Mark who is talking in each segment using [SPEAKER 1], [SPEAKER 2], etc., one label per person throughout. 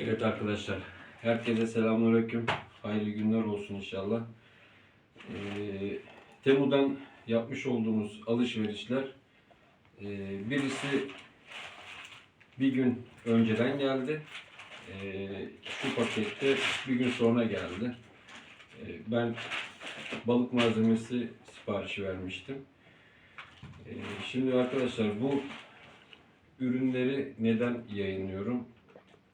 [SPEAKER 1] Evet arkadaşlar, herkese selamünaleyküm. Hayırlı günler olsun inşallah. Ee, Temu'dan yapmış olduğumuz alışverişler e, birisi bir gün önceden geldi. Ee, şu pakette bir gün sonra geldi. Ee, ben balık malzemesi siparişi vermiştim. Ee, şimdi arkadaşlar bu ürünleri neden yayınlıyorum?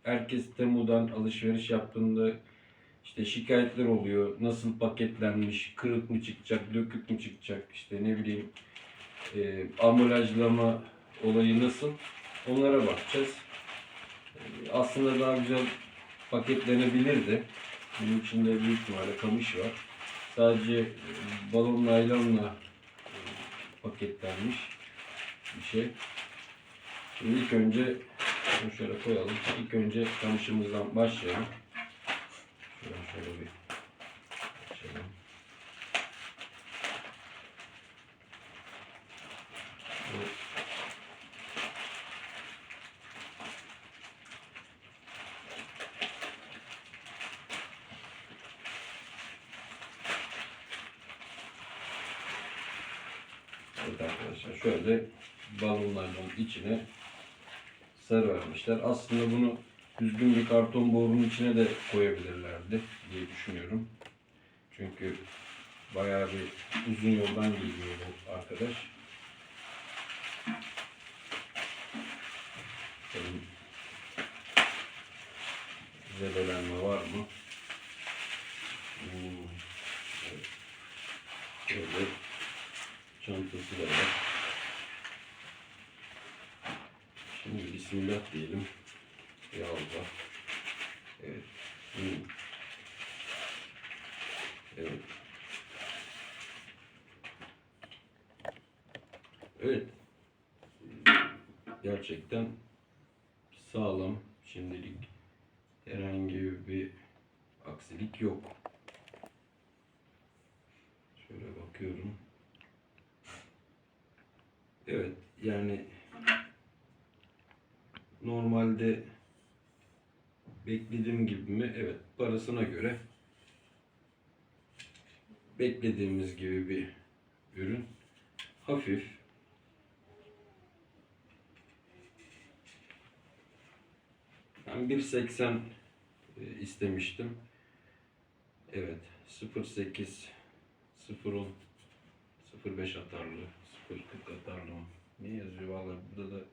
[SPEAKER 1] Herkes Temu'dan alışveriş yaptığında işte şikayetler oluyor. Nasıl paketlenmiş, kırık mı çıkacak, dökük mü çıkacak, işte ne bileyim e, ambalajlama olayı nasıl? Onlara bakacağız. E, aslında daha güzel paketlenebilirdi. Bunun içinde büyük ihtimalle kamış var. Sadece e, balon naylonla e, paketlenmiş bir şey. Şimdi ilk önce şunu şöyle koyalım. İlk önce kamışımızdan başlayalım. Şöyle şöyle bir açalım. Evet arkadaşlar şöyle balonların içine sarı vermişler. Aslında bunu düzgün bir karton borunun içine de koyabilirlerdi diye düşünüyorum. Çünkü bayağı bir uzun yoldan geliyor bu arkadaş. Bakalım zedelenme var mı? Hmm, evet. Şöyle çantası da var. Şimdi Bismillah diyelim. Ya Allah. Evet. Hmm. Evet. Evet. Gerçekten sağlam. Şimdilik herhangi bir aksilik yok. Şöyle bakıyorum. Evet yani normalde beklediğim gibi mi? Evet parasına göre beklediğimiz gibi bir ürün. Hafif. Ben 1.80 e, istemiştim. Evet 0.8 0.10 0.5 atarlı 0.40 atarlı? Ne yazıyor valla burada da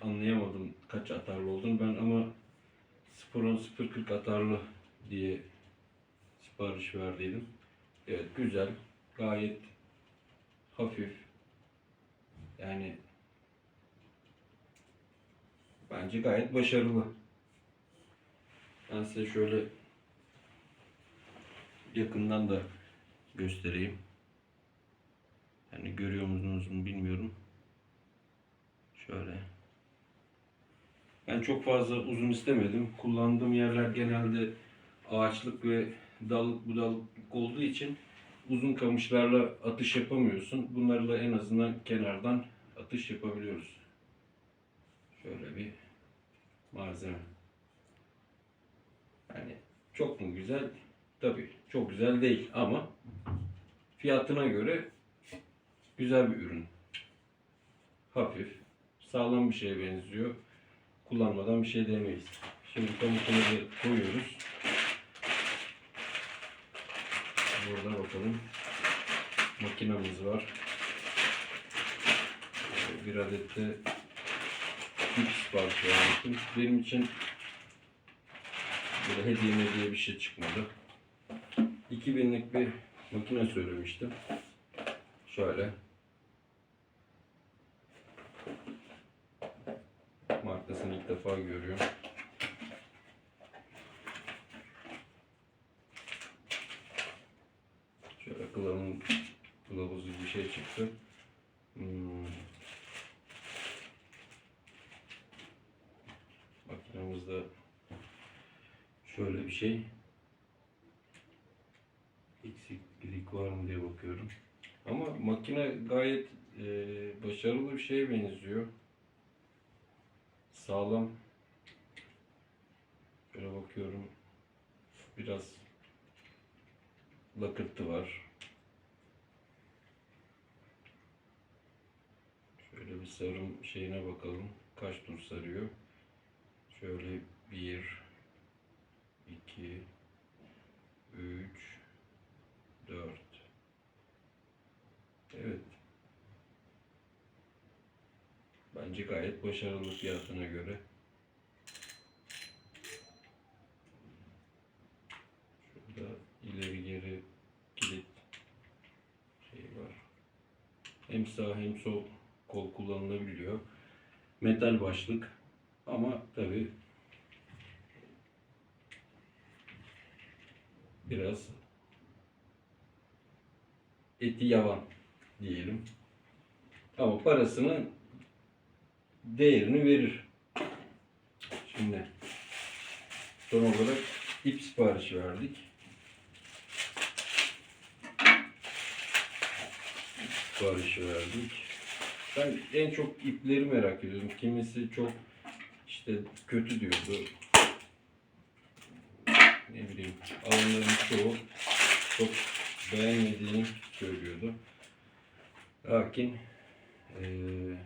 [SPEAKER 1] anlayamadım kaç atarlı olduğunu ben ama 0.10 0.40 atarlı diye sipariş verdiydim. Evet güzel gayet hafif yani bence gayet başarılı. Ben size şöyle yakından da göstereyim. Yani görüyor musunuz mu bilmiyorum. Şöyle. Ben çok fazla uzun istemedim. Kullandığım yerler genelde ağaçlık ve dallık budaklık olduğu için uzun kamışlarla atış yapamıyorsun. Bunlarla en azından kenardan atış yapabiliyoruz. Şöyle bir malzeme. Yani çok mu güzel? Tabii çok güzel değil ama fiyatına göre güzel bir ürün. Hafif, sağlam bir şeye benziyor. Kullanmadan bir şey demeyiz. Şimdi pamukumuzu koyuyoruz. Burada bakalım. Makinamız var. Bir adet de ip sipariş vermiştim. Benim için böyle hediye hediye bir şey çıkmadı. 2000'lik bir makine söylemiştim. Şöyle. Markasını ilk defa görüyorum. Şöyle kılavuzun kılavuzu bir şey çıktı. Hmm. Makinamızda şöyle bir şey. Eksiklik var mı diye bakıyorum. Ama makine gayet e, başarılı bir şeye benziyor. Sağlam. Şöyle bakıyorum. Biraz lakırtı var. Şöyle bir sarım şeyine bakalım. Kaç tur sarıyor? Şöyle bir, iki, üç, dört. Evet. Bence gayet başarılı fiyatına göre. Şurada ileri geri kilit şey var. Hem sağ hem sol kol kullanılabiliyor. Metal başlık ama tabi biraz eti yavan diyelim. Ama parasının değerini verir. Şimdi son olarak ip siparişi verdik. İp siparişi verdik. Ben en çok ipleri merak ediyorum. Kimisi çok işte kötü diyordu. Ne bileyim alanların çoğu çok beğenmediğini söylüyordu. Lakin eee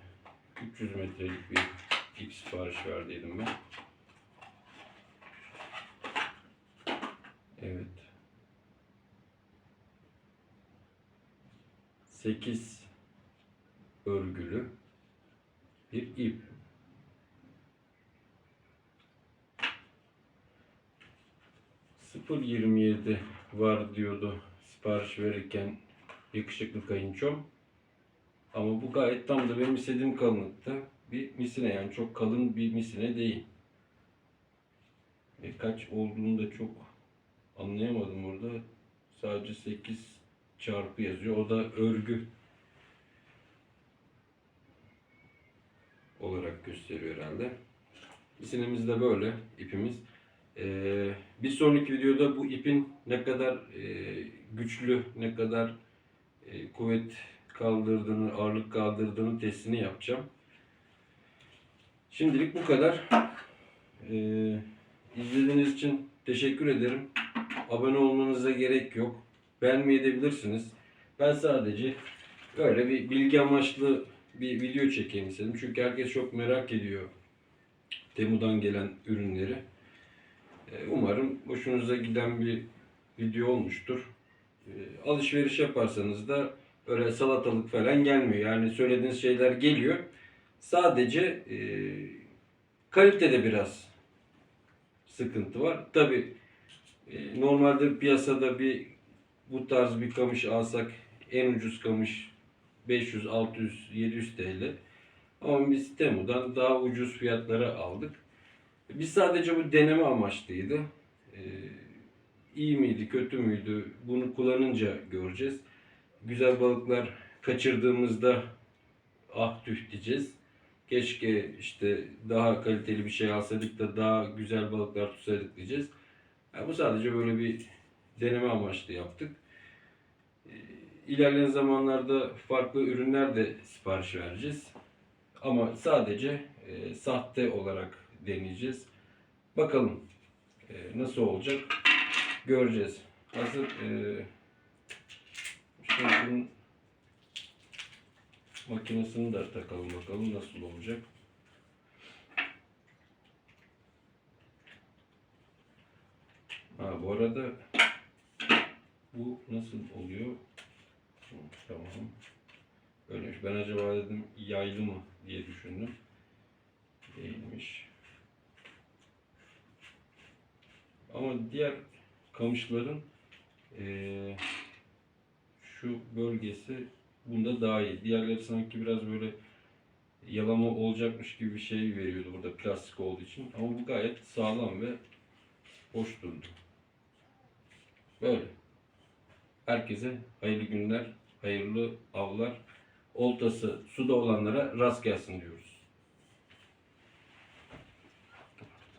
[SPEAKER 1] 300 metrelik bir ip sipariş verdiydim ben. Evet. 8 örgülü bir ip. ...0.27 var diyordu sipariş verirken yakışıklı kayınçom. Ama bu gayet tam da benim istediğim kalınlıkta bir misine yani çok kalın bir misine değil. E, kaç olduğunu da çok anlayamadım orada. Sadece 8 çarpı yazıyor. O da örgü olarak gösteriyor herhalde. Misinemiz de böyle ipimiz. Ee, bir sonraki videoda bu ipin ne kadar e, güçlü, ne kadar e, kuvvet kaldırdığını, ağırlık kaldırdığını testini yapacağım. Şimdilik bu kadar. Ee, izlediğiniz için teşekkür ederim. Abone olmanıza gerek yok. Beğenmeyi edebilirsiniz. Ben sadece böyle bir bilgi amaçlı bir video çekeyim istedim. Çünkü herkes çok merak ediyor Temu'dan gelen ürünleri. Ee, Umarım hoşunuza giden bir video olmuştur. Ee, Alışveriş yaparsanız da öyle salatalık falan gelmiyor. Yani söylediğiniz şeyler geliyor. Sadece e, kalitede biraz sıkıntı var. Tabi e, normalde piyasada bir bu tarz bir kamış alsak en ucuz kamış 500, 600, 700 TL. Ama biz Temu'dan daha ucuz fiyatlara aldık. Biz sadece bu deneme amaçlıydı. Ee, iyi miydi, kötü müydü? Bunu kullanınca göreceğiz. Güzel balıklar kaçırdığımızda ah tüh diyeceğiz. Keşke işte daha kaliteli bir şey alsaydık da daha güzel balıklar tutsaydık diyeceğiz. Yani bu sadece böyle bir deneme amaçlı yaptık. Ee, İlerleyen zamanlarda farklı ürünler de sipariş vereceğiz. Ama sadece e, sahte olarak deneyeceğiz. Bakalım e, nasıl olacak göreceğiz. Hazır e, bunun makinesini de takalım bakalım nasıl olacak. Ha bu arada bu nasıl oluyor? Tamam. Öyleymiş. Ben acaba dedim yaylı mı diye düşündüm. Değilmiş. Ama diğer kamışların eee, şu bölgesi bunda daha iyi. Diğerleri sanki biraz böyle yalama olacakmış gibi bir şey veriyordu burada plastik olduğu için. Ama bu gayet sağlam ve hoş durdu. Böyle. Herkese hayırlı günler, hayırlı avlar. Oltası suda olanlara rast gelsin diyoruz.